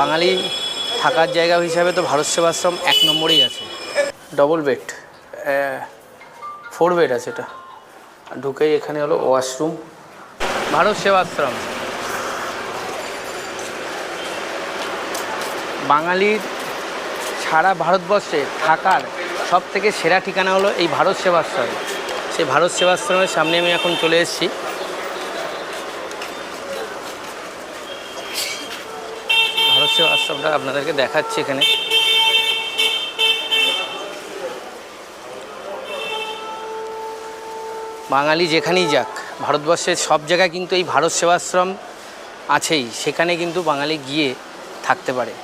বাঙালি থাকার জায়গা হিসাবে তো ভারত সেবাশ্রম এক নম্বরেই আছে। ডবল বেড ফোর বেড আছে এটা। ঢুকেই এখানে হলো ওয়াশরুম ভারত সেবাশ্রম। বাঙালির সারা ভারতবর্ষে থাকার সব থেকে সেরা ঠিকানা হলো এই ভারত সেবাশ্রম। সেই ভারত সেবাশ্রমের সামনে আমি এখন চলে এসেছি। সেবাশ্রমটা আপনাদেরকে দেখাচ্ছি এখানে। বাঙালি যেখানেই যাক, ভারতবর্ষের সব জায়গায় কিন্তু এই ভারত সেবাশ্রম আছেই, সেখানে কিন্তু বাঙালি গিয়ে থাকতে পারে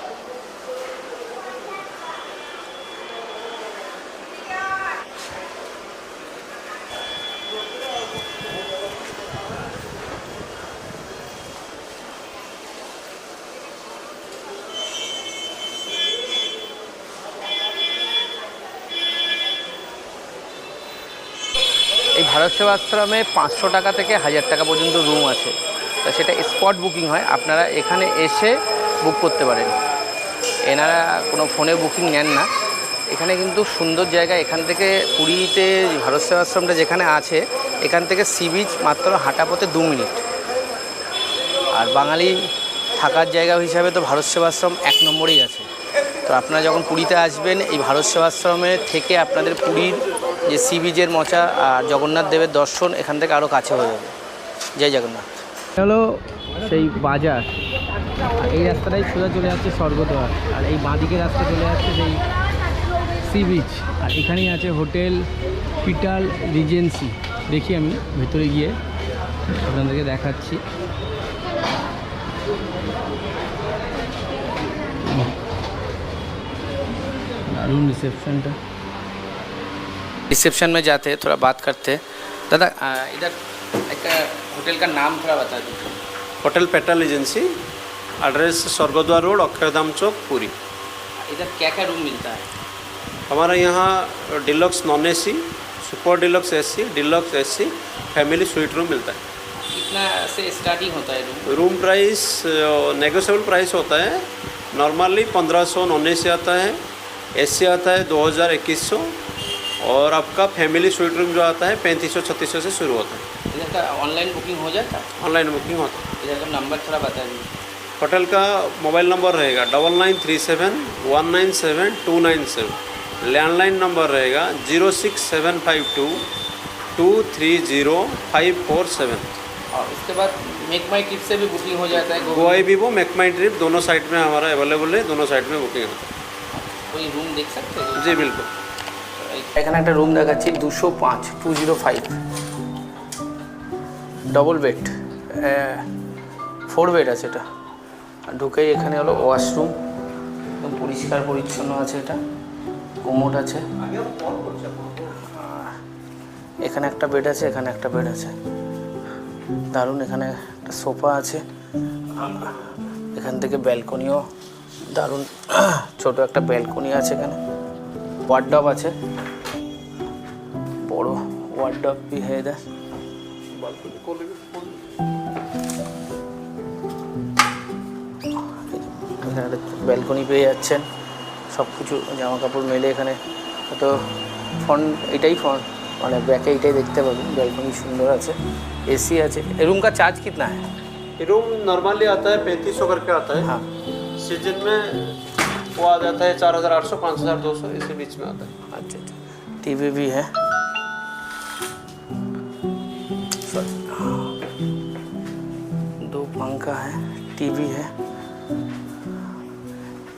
এই ভারত সেবাশ্রমে পাঁচশো টাকা থেকে হাজার টাকা পর্যন্ত রুম আছে। তা সেটা স্পট বুকিং হয়। আপনারা এখানে এসে বুক করতে পারেন। এনারা কোনো ফোনে বুকিং নেন না। এখানে কিন্তু সুন্দর জায়গা। এখান থেকে পুরীতে ভারত সেবাশ্রমটা যেখানে আছে, এখান থেকে সি বিচ মাত্র হাঁটা পথে দু মিনিট। আর বাঙালি থাকার জায়গা হিসাবে তো ভারত সেবাশ্রম এক নম্বরেই আছে। তো আপনারা যখন পুরীতে আসবেন, এই ভারত সেবাশ্রমে থেকে আপনাদের পুরীর যে সি বিচের মচা আর জগন্নাথ দেবের দর্শন এখান থেকে আরও কাছে হয়ে যাবে। জয় জগন্নাথ। হলো সেই বাজার। এই রাস্তাটাই সোজা চলে যাচ্ছে স্বর্গদ্বার। আর এই বাঁদিকে রাস্তা চলে যাচ্ছে সেই সি বিচ। আর এখানেই আছে হোটেল পিটাল রিজেন্সি। দেখি আমি ভেতরে গিয়ে আপনাদেরকে দেখাচ্ছি। দারুণ রিসেপশনটা रिसेप्शन में जाते हैं थोड़ा बात करते हैं। दादा इधर एक होटल का नाम थोड़ा बता दीजिए। Hotel petal agency address Swargadwar road Akshardham Chowk Puri. इधर क्या क्या रूम मिलता है? हमारा यहाँ deluxe non AC super deluxe AC deluxe AC family suite room मिलता है। कितना से स्टार्टिंग होता है room room price negotiable price होता है। नॉर्मली पंद्रह सौ नॉन एसी आता है एसी आता है दो हज़ार इक्कीस सौ। और आपका फैमिली स्वीट रूम जो आता है पैंतीस सौ छत्तीस सौ से शुरू होता है। इधर का ऑनलाइन बुकिंग हो जाता? है ऑनलाइन बुकिंग होता है। इधर का नंबर थोड़ा बता दीजिए होटल का मोबाइल नंबर रहेगा double nine three seven one nine seven two nine seven landline number रहेगा zero six seven five two two three zero five four seven और उसके बाद मेक माई ट्रिप से भी बुकिंग हो जाता है Goibibo make my trip दोनों साइड में हमारा अवेलेबल है दोनों साइड में बुकिंग होता है। कोई रूम देख सकते हो? जी बिल्कुल। এখানে একটা রুম দেখাচ্ছি, দুশো পাঁচ two zero five double bed four bed আছে এটা। ঢুকেই এখানে হলো ওয়াশরুম একদম পরিষ্কার পরিচ্ছন্ন আছে এটা। কোমোড আছে। এখানে একটা বেড আছে, এখানে একটা বেড আছে। দারুণ, এখানে একটা সোফা আছে। এখান থেকে ব্যালকনিও দারুণ। ছোট একটা ব্যালকনি আছে এখানে। ওয়ার্ডব আছে। বড় ওয়ার্ডব भी है इधर এখানে একটা ব্যালকনি পেয়ে যাচ্ছেন সব কিছু জামা কাপড় মেলে এখানে তো ফ্রন্ট এটাই ফ্রন্ট মানে ব্যাকে এটাই দেখতে পাবেন ব্যালকনি সুন্দর আছে এসি আছে रूम का चार्ज कितना है ये रूम नॉर्मली आता है पैंतीस सौ करके आता है हाँ सीजन में वो आ जाता है चार हज़ार आठ सौ पाँच हज़ार दो सौ इसी बीच में आता है अच्छा अच्छा टीवी भी है टीवी है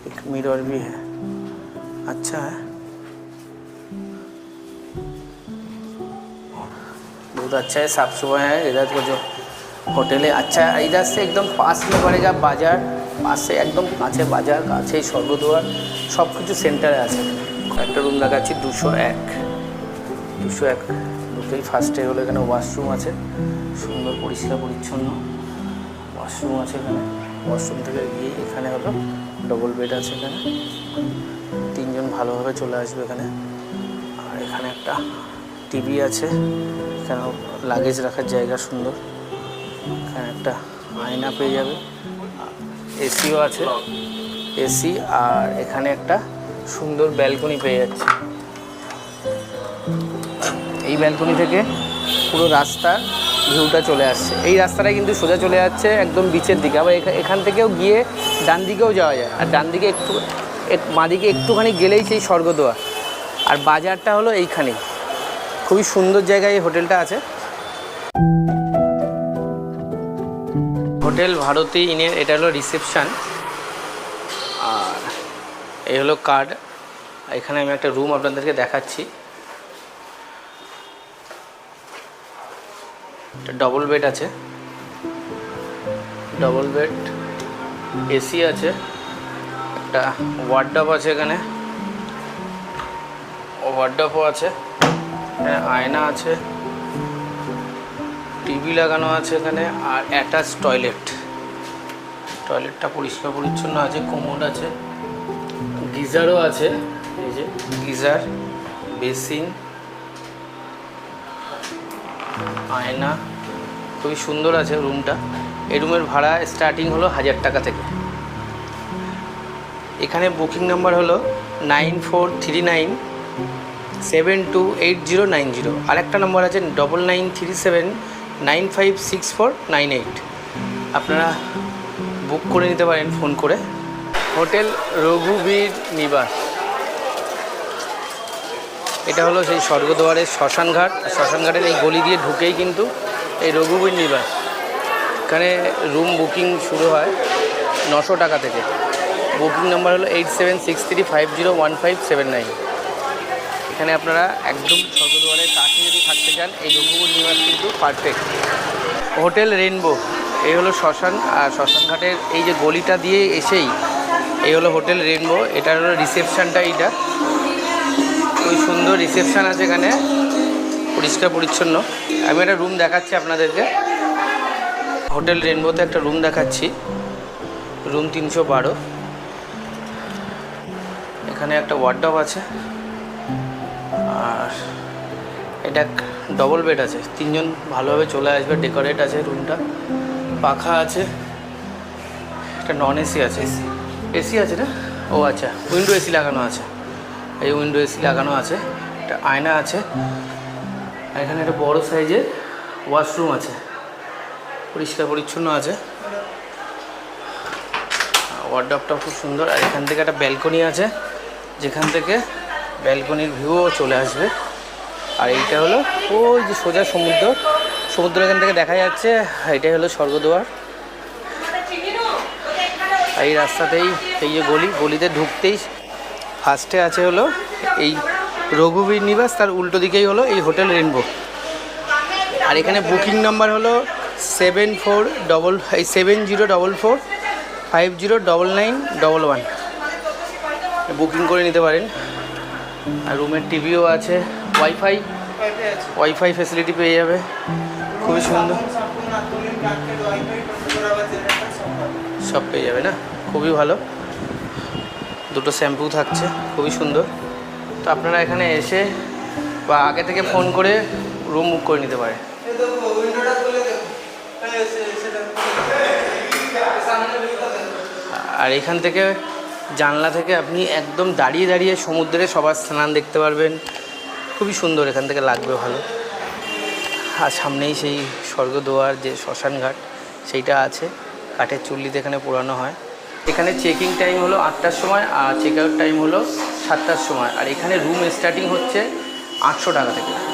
एक मिरर भी है अच्छा है बहुत अच्छा है साफ सुथरा है इधर को जो होटल है अच्छा है इधर से एकदम पास में पड़ेगा बाजार পাশ से একদম কাছে বাজার কাছেই স্বর্গদুয়ার সব কিছু সেন্টারে আছে একটা রুম দেখাচ্ছি দুশো এক দুশো এক ঢুকেই ফার্স্টে হলো এখানে ওয়াশরুম আছে সুন্দর পরিষ্কার পরিচ্ছন্ন ওয়াশরুম আছে এখানে ওয়াশরুম থেকে গিয়ে এখানে হলো ডবল বেড আছে এখানে। তিনজন ভালোভাবে চলে আসবে এখানে। আর এখানে একটা টিভি আছে। এখানে লাগেজ রাখার জায়গা সুন্দর। এখানে একটা আয়না পেয়ে যাবে। এসিও আছে। এসি আর এখানে একটা সুন্দর ব্যালকনি পেয়ে যাচ্ছে। এই ব্যালকনি থেকে পুরো রাস্তার ভিউটা চলে আসছে। এই রাস্তাটা কিন্তু সোজা চলে যাচ্ছে একদম বিচের দিকে। আবার এখা- এখান থেকেও গিয়ে ডান দিকেও যাওয়া যায়। আর ডান দিকে একটু এক- বাঁদিকে একটুখানি গেলেই সেই স্বর্গদোয়া। আর বাজারটা হলো এইখানেই। খুবই সুন্দর জায়গায় এই হোটেলটা আছে। হোটেল ভারতী ইনের এটা হলো রিসেপশান। আর এই হলো কার্ড। এখানে আমি একটা রুম আপনাদেরকে দেখাচ্ছি। ডবল বেড আছে। ডবল বেড এসি আছে। একটা ওয়ার্ডপ আছে এখানে। ওয়ার্ডপও আছে। আয়না আছে। টিভি লাগানো আছে এখানে আর অ্যাটাচ টয়লেট টয়লেটটা পরিষ্কার পরিচ্ছন্ন আছে কোমোড আছে। গিজারও আছে। এই যে গিজার বেসিন আয়না। খুবই সুন্দর আছে রুমটা। এই রুমের ভাড়া স্টার্টিং হলো হাজার টাকা থেকে। এখানে বুকিং নাম্বার হলো nine four three nine seven two eight zero nine zero আরেকটা নম্বর আছে double nine three seven nine five six four nine eight আপনারা বুক করে নিতে পারেন ফোন করে। হোটেল রঘুবীর নিবাস। এটা হলো সেই স্বর্গদ্বারের শ্মশানঘাট। শ্মশানঘাটের এই গলি দিয়ে ঢুকেই কিন্তু এই রঘুবীর নিবাস এখানে রুম বুকিং শুরু হয় নশো টাকা থেকে। বুকিং নাম্বার হলো eight seven six three five zero one five seven nine এখানে আপনারা একদম স্বর্গদ্বারের কাছে যদি থাকতে চান, এই রঘুবীর নিবাস কিন্তু পারফেক্ট হোটেল রেনবো এই হলো শ্মশান, আর শ্মশানঘাটের এই যে গলিটা দিয়ে এসেই এই হলো হোটেল রেনবো এটার হলো রিসেপশানটা এইটা। খুবই সুন্দর রিসেপশান আছে এখানে। পরিষ্কার, পরিচ্ছন্ন। আমি একটা রুম দেখাচ্ছি আপনাদেরকে। হোটেল রেনবোতে একটা রুম দেখাচ্ছি। রুম তিনশো বারো। এখানে একটা ওয়ার্ডব আছে। আর এটা ডবল বেড আছে। তিনজন ভালোভাবে চলে আসবে ডেকোরেট আছে রুমটা পাখা আছে। একটা নন এসি আছে। এসি আছে না? ও আচ্ছা উইন্ডো এসি লাগানো আছে। এই উইন্ডো এসি লাগানো আছে। একটা আয়না আছে। এখানে একটা বড় সাইজের ওয়াশরুম আছে। পরিষ্কার পরিচ্ছন্ন আছে। ওয়ার্ডপটা খুব সুন্দর। আর এখান থেকে একটা ব্যালকনি আছে, যেখান থেকে ব্যালকনির ভিউও চলে আসবে। আর এইটা হলো ওই যে সোজা সমুদ্র। সমুদ্র এখান থেকে দেখা যাচ্ছে, এটাই হলো স্বর্গদুয়ার। এই রাস্তাতেই এই যে গলি, গলিতে ঢুকতেই ফার্স্টে আছে হলো এই রঘুবীর নিবাস, তার উল্টো দিকেই হলো এই হোটেল রেনবো। আর এখানে বুকিং নাম্বার হলো seven four double seven zero double four five zero double nine double one. Booking করে নিতে পারেন। আর রুমের টিভিও আছে, ওয়াইফাই ওয়াইফাই ফেসিলিটি পেয়ে যাবে। খুবই সুন্দর। সব পেয়ে যাবে না? খুবই ভালো। দুটো শ্যাম্পু থাকছে, খুবই সুন্দর। তো আপনারা এখানে এসে বা আগে থেকে ফোন করে রুম বুক করে নিতে পারে। আর এখান থেকে জানলা থেকে আপনি একদম দাঁড়িয়ে দাঁড়িয়ে সমুদ্রে সবার স্নান দেখতে পারবেন। খুবই সুন্দর এখান থেকে লাগবে ভালো। আর সামনেই সেই স্বর্গদোয়ার যে শ্মশানঘাট সেইটা আছে। কাঠের চুল্লিতে এখানে পোড়ানো হয়। এখানে চেকিং টাইম হলো আটটার সময় আর চেক আউট টাইম হলো সাতটার সময়। আর এখানে রুম স্টার্টিং হচ্ছে আটশো টাকা থেকে।